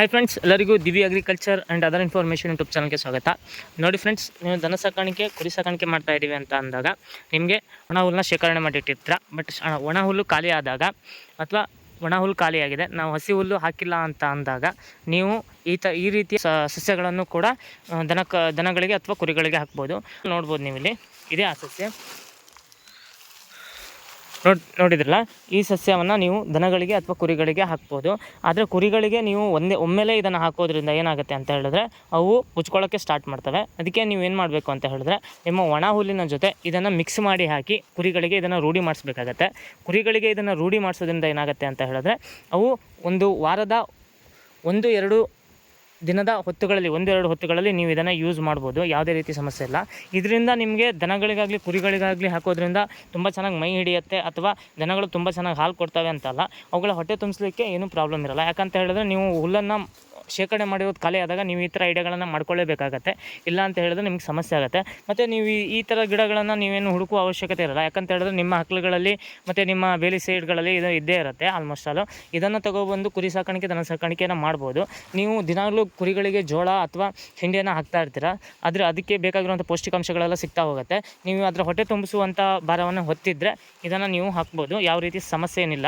Hi friends ಎಲ್ಲರಿಗೂ ದಿವಿ agriculture and other information YouTube ಚಾನಲ್ಗೆ ಸ್ವಾಗತ. ನೋಡಿ ಫ್ರೆಂಡ್ಸ್ ನೀವು ದನ ಸಾಕಾಣಿಕೆ, ಕುರಿ ಸಾಕಾಣಿಕೆ ಮಾಡ್ತಾ ಇದ್ದೀವಿ ಅಂತ ಅಂದಾಗ ನಿಮಗೆ ಒಣ ಹುಲ್ಲನ್ನ ಶೇಖರಣೆ ಮಾಡಿಟ್ಟಿರ್ತೀರ ಬಟ್ ಒಣ ಹುಲ್ಲು ಖಾಲಿ ಆದಾಗ ಅಥವಾ ಒಣ ಹುಲ್ಲು ಖಾಲಿಯಾಗಿದೆ ನಾವು ಹಸಿ ಹುಲ್ಲು ಹಾಕಿಲ್ಲ ಅಂತ ಅಂದಾಗ ನೀವು ಈ ತ, ಈ ರೀತಿಯ ಸಸ್ಯಗಳನ್ನು ಕೂಡ ದನ ದನಗಳಿಗೆ ಅಥವಾ ಕುರಿಗಳಿಗೆ ಹಾಕ್ಬೋದು. ನೋಡ್ಬೋದು ನೀವು ಇಲ್ಲಿ ಇದೇ ಆ ಸಸ್ಯ ನೋಡ್, ನೋಡಿದ್ರಲ್ಲ? ಈ ಸಸ್ಯವನ್ನು ನೀವು ದನಗಳಿಗೆ ಅಥವಾ ಕುರಿಗಳಿಗೆ ಹಾಕ್ಬೋದು. ಆದರೆ ಕುರಿಗಳಿಗೆ ನೀವು ಒಂದೇ, ಒಮ್ಮೆಲೇ ಇದನ್ನು ಹಾಕೋದ್ರಿಂದ ಏನಾಗುತ್ತೆ ಅಂತ ಹೇಳಿದ್ರೆ ಅವು ಉಚ್ಕೊಳ್ಳೋಕ್ಕೆ ಸ್ಟಾರ್ಟ್ ಮಾಡ್ತವೆ. ಅದಕ್ಕೆ ನೀವು ಏನು ಮಾಡಬೇಕು ಅಂತ ಹೇಳಿದ್ರೆ ನಿಮ್ಮ ಒಣ ಹುಲ್ಲಿನ ಜೊತೆ ಇದನ್ನು ಮಿಕ್ಸ್ ಮಾಡಿ ಹಾಕಿ ಕುರಿಗಳಿಗೆ ಇದನ್ನು ರೂಢಿ ಮಾಡಿಸ್ಬೇಕಾಗತ್ತೆ. ಕುರಿಗಳಿಗೆ ಇದನ್ನು ರೂಢಿ ಮಾಡಿಸೋದ್ರಿಂದ ಏನಾಗುತ್ತೆ ಅಂತ ಹೇಳಿದ್ರೆ ಅವು ಒಂದು ವಾರದ ಒಂದು, ಎರಡು ದಿನದ ಹೊತ್ತುಗಳಲ್ಲಿ, ಒಂದೆರಡು ಹೊತ್ತುಗಳಲ್ಲಿ ನೀವು ಇದನ್ನು ಯೂಸ್ ಮಾಡ್ಬೋದು. ಯಾವುದೇ ರೀತಿ ಸಮಸ್ಯೆ ಇಲ್ಲ. ಇದರಿಂದ ನಿಮಗೆ ದನಗಳಿಗಾಗಲಿ, ಕುರಿಗಳಿಗಾಗಲಿ ಹಾಕೋದ್ರಿಂದ ತುಂಬ ಚೆನ್ನಾಗಿ ಮೈ ಹಿಡಿಯುತ್ತೆ ಅಥವಾ ದನಗಳು ತುಂಬ ಚೆನ್ನಾಗಿ ಹಾಲು ಕೊಡ್ತವೆ ಅಂತಲ್ಲ ಅವುಗಳ ಹೊಟ್ಟೆ ತುಂಬಿಸ್ಲಿಕ್ಕೆ ಏನೂ ಪ್ರಾಬ್ಲಮ್ ಇರಲ್ಲ. ಯಾಕಂತ ಹೇಳಿದ್ರೆ ನೀವು ಹುಲ್ಲನ್ನು ಶೇಖರಣೆ ಮಾಡಿರೋದು ಖಾಲಿ ಆದಾಗ ನೀವು ಈ ಥರ ಐಡಿಯಾಗಳನ್ನು ಮಾಡ್ಕೊಳ್ಳೇಬೇಕಾಗತ್ತೆ. ಇಲ್ಲ ಅಂತ ಹೇಳಿದ್ರೆ ನಿಮ್ಗೆ ಸಮಸ್ಯೆ ಆಗುತ್ತೆ. ಮತ್ತು ನೀವು ಈ- ಥರ ಗಿಡಗಳನ್ನು ನೀವೇನು ಹುಡುಕುವ ಅವಶ್ಯಕತೆ ಇರಲ್ಲ. ಯಾಕಂತ ಹೇಳಿದ್ರೆ ನಿಮ್ಮ ಹಕ್ಕಳುಗಳಲ್ಲಿ ಮತ್ತು ನಿಮ್ಮ ಬೇಲಿ ಸೈಡ್ಗಳಲ್ಲಿ ಇದು ಇದ್ದೇ ಇರುತ್ತೆ ಆಲ್ಮೋಸ್ಟ್ ಆಲು ಇದನ್ನು ತಗೊಬಂದು ಕುರಿ ಸಾಕಾಣಿಕೆ, ದನ ಸಾಕಾಣಿಕೆಯನ್ನು ಮಾಡ್ಬೋದು. ನೀವು ದಿನಾಗಲೂ ಕುರಿಗಳಿಗೆ ಜೋಳ ಅಥವಾ ಹಿಂಡಿಯನ್ನು ಹಾಕ್ತಾ ಇರ್ತೀರ. ಆದರೆ ಅದಕ್ಕೆ ಬೇಕಾಗಿರುವಂಥ ಪೌಷ್ಟಿಕಾಂಶಗಳೆಲ್ಲ ಸಿಗ್ತಾ ಹೋಗುತ್ತೆ. ನೀವು ಅದರ ಹೊಟ್ಟೆ ತುಂಬಿಸುವಂಥ ಭಾರವನ್ನು ಹೊತ್ತಿದ್ರೆ ಇದನ್ನು ನೀವು ಹಾಕ್ಬೋದು. ಯಾವ ರೀತಿ ಸಮಸ್ಯೆ ಏನಿಲ್ಲ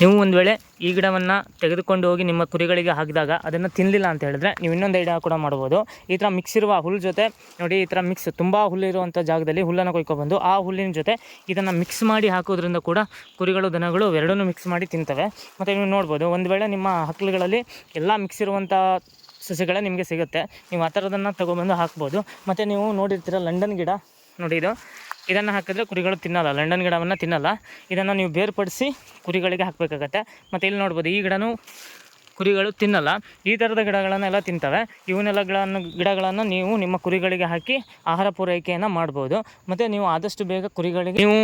ನೀವು ಒಂದು ವೇಳೆ ಈ ಗಿಡವನ್ನು ತೆಗೆದುಕೊಂಡು ಹೋಗಿ ನಿಮ್ಮ ಕುರಿಗಳಿಗೆ ಹಾಕಿದಾಗ ಅದನ್ನು ತಿನ್ನಲಿಲ್ಲ ಅಂತ ಹೇಳಿದ್ರೆ ನೀವು ಇನ್ನೊಂದು ಐಡಿಯಾ ಕೂಡ ಮಾಡ್ಬೋದು ಈ ಥರ ಮಿಕ್ಸ್ ಇರುವ ಹುಲ್ಲು ಜೊತೆ, ನೋಡಿ ಈ ಥರ ಮಿಕ್ಸ್ ತುಂಬ ಹುಲ್ಲಿರುವಂಥ ಜಾಗದಲ್ಲಿ ಹುಲ್ಲನ್ನು ಕೊಯ್ಕೊಬಂದು ಆ ಹುಲ್ಲಿನ ಜೊತೆ ಇದನ್ನು ಮಿಕ್ಸ್ ಮಾಡಿ ಹಾಕೋದ್ರಿಂದ ಕೂಡ ಕುರಿಗಳು, ದನಗಳು ಎರಡನ್ನೂ ಮಿಕ್ಸ್ ಮಾಡಿ ತಿಂತವೆ. ಮತ್ತು ನೀವು ನೋಡ್ಬೋದು, ಒಂದು ವೇಳೆ ನಿಮ್ಮ ಹಕ್ಕಲುಗಳಲ್ಲಿ ಎಲ್ಲ ಮಿಕ್ಸ್ ಇರುವಂಥ ಸಸಿಗಳೇ ನಿಮಗೆ ಸಿಗುತ್ತೆ. ನೀವು ಆ ಥರದನ್ನು ತೊಗೊಬಂದು ಹಾಕ್ಬೋದು. ಮತ್ತು ನೀವು ನೋಡಿರ್ತೀರ ಲಂಡನ್ ಗಿಡ, ನೋಡಿ ಇದು. ಇದನ್ನು ಹಾಕಿದ್ರೆ ಕುರಿಗಳು ತಿನ್ನಲ್ಲ. ಲಂಡನ್ ಗಿಡವನ್ನು ತಿನ್ನಲ್ಲ. ಇದನ್ನು ನೀವು ಬೇರ್ಪಡಿಸಿ ಕುರಿಗಳಿಗೆ ಹಾಕಬೇಕಾಗತ್ತೆ. ಮತ್ತು ಇಲ್ಲಿ ನೋಡ್ಬೋದು, ಈ ಗಿಡನೂ ಕುರಿಗಳು ತಿನ್ನಲ್ಲ. ಈ ಥರದ ಗಿಡಗಳನ್ನೆಲ್ಲ ತಿಂತವೆ. ಇವನ್ನೆಲ್ಲ ಗಿಡವನ್ನು ಗಿಡಗಳನ್ನು ನೀವು ನಿಮ್ಮ ಕುರಿಗಳಿಗೆ ಹಾಕಿ ಆಹಾರ ಪೂರೈಕೆಯನ್ನು ಮಾಡ್ಬೋದು. ಮತ್ತು ನೀವು ಆದಷ್ಟು ಬೇಗ ಕುರಿಗಳಿಗೆ ನೀವು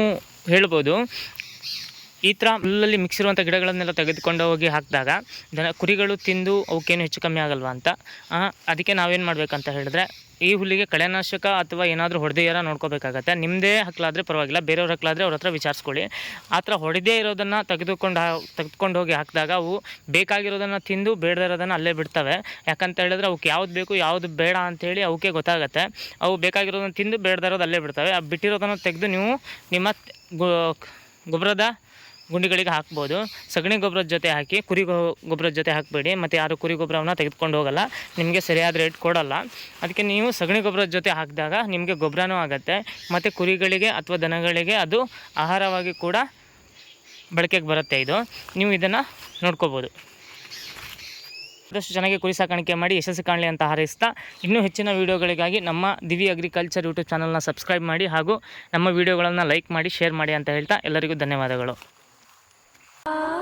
ಹೇಳ್ಬೋದು, ಈ ಥರ ಹುಲ್ಲಲ್ಲಿ ಮಿಕ್ಸ್ ಇರುವಂಥ ಗಿಡಗಳನ್ನೆಲ್ಲ ತೆಗೆದುಕೊಂಡು ಹೋಗಿ ಹಾಕಿದಾಗ ದನ, ಕುರಿಗಳು ತಿಂದು ಅವಕ್ಕೇನು ಹೆಚ್ಚು ಕಮ್ಮಿ ಆಗಲ್ವಾ ಅಂತ. ಅದಕ್ಕೆ ನಾವೇನು ಮಾಡಬೇಕಂತ ಹೇಳಿದ್ರೆ ಈ ಹುಲ್ಲಿಗೆ ಕಳೆನಾಶಕ ಅಥವಾ ಏನಾದರೂ ಹೊಡೆದೆಯಾರ ನೋಡ್ಕೋಬೇಕಾಗತ್ತೆ. ನಿಮ್ಮದೇ ಹಕ್ಕಲಾದರೆ ಪರವಾಗಿಲ್ಲ, ಬೇರೆಯವ್ರ ಹಕ್ಕಲಾದರೆ ಅವ್ರ ಹತ್ರ ವಿಚಾರಿಸ್ಕೊಳ್ಳಿ. ಆ ಥರ ಹೊಡೆದೇ ಇರೋದನ್ನು ತೆಗೆದುಕೊಂಡು ತೆಗೆದುಕೊಂಡು ಹೋಗಿ ಹಾಕಿದಾಗ ಅವು ಬೇಕಾಗಿರೋದನ್ನು ತಿಂದು ಬೇಡದೇ ಇರೋದನ್ನು ಅಲ್ಲೇ ಬಿಡ್ತವೆ. ಯಾಕಂತ ಹೇಳಿದ್ರೆ ಅವಕ್ಕೆ ಯಾವ್ದು ಬೇಕು, ಯಾವುದು ಬೇಡ ಅಂತೇಳಿ ಅವಕ್ಕೆ ಗೊತ್ತಾಗುತ್ತೆ. ಅವು ಬೇಕಾಗಿರೋದನ್ನು ತಿಂದು ಬೇಡದೇ ಇರೋದು ಅಲ್ಲೇ ಬಿಡ್ತವೆ. ಆ ಬಿಟ್ಟಿರೋದನ್ನು ತೆಗೆದು ನೀವು ನಿಮ್ಮ ಗೊಬ್ಬರದ ಗುಂಡಿಗಳಿಗೆ ಹಾಕ್ಬೋದು. ಸಗಣಿ ಗೊಬ್ಬರದ ಜೊತೆ ಹಾಕಿ, ಕುರಿ ಗೊ- ಗೊಬ್ಬರದ ಜೊತೆ ಹಾಕಬೇಡಿ. ಮತ್ತು ಯಾರು ಕುರಿ ಗೊಬ್ಬರವನ್ನು ತೆಗೆದುಕೊಂಡು ಹೋಗಲ್ಲ. ನಿಮಗೆ ಸರಿಯಾದ ರೇಟ್ ಕೊಡಲ್ಲ. ಅದಕ್ಕೆ ನೀವು ಸಗಣಿ ಗೊಬ್ಬರದ ಜೊತೆ ಹಾಕಿದಾಗ ನಿಮಗೆ ಗೊಬ್ಬರನೂ ಆಗುತ್ತೆ. ಮತ್ತು ಕುರಿಗಳಿಗೆ ಅಥವಾ ದನಗಳಿಗೆ ಅದು ಆಹಾರವಾಗಿ ಕೂಡ ಬಳಕೆಗೆ ಬರುತ್ತೆ ಇದು. ನೀವು ಇದನ್ನು ನೋಡ್ಕೋಬೋದು. ಆದಷ್ಟು ಚೆನ್ನಾಗಿ ಕುರಿ ಸಾಕಾಣಿಕೆ ಮಾಡಿ, ಯಶಸ್ಸು ಕಾಣಲಿ ಅಂತ ಹಾರೈಸ್ತಾ, ಇನ್ನೂ ಹೆಚ್ಚಿನ ವೀಡಿಯೋಗಳಿಗಾಗಿ ನಮ್ಮ ದಿವಿ ಅಗ್ರಿಕಲ್ಚರ್ ಯೂಟ್ಯೂಬ್ ಚಾನಲ್ನ ಸಬ್ಸ್ಕ್ರೈಬ್ ಮಾಡಿ ಹಾಗೂ ನಮ್ಮ ವೀಡಿಯೋಗಳನ್ನು ಲೈಕ್ ಮಾಡಿ ಶೇರ್ ಮಾಡಿ ಅಂತ ಹೇಳ್ತಾ ಎಲ್ಲರಿಗೂ ಧನ್ಯವಾದಗಳು. Ah.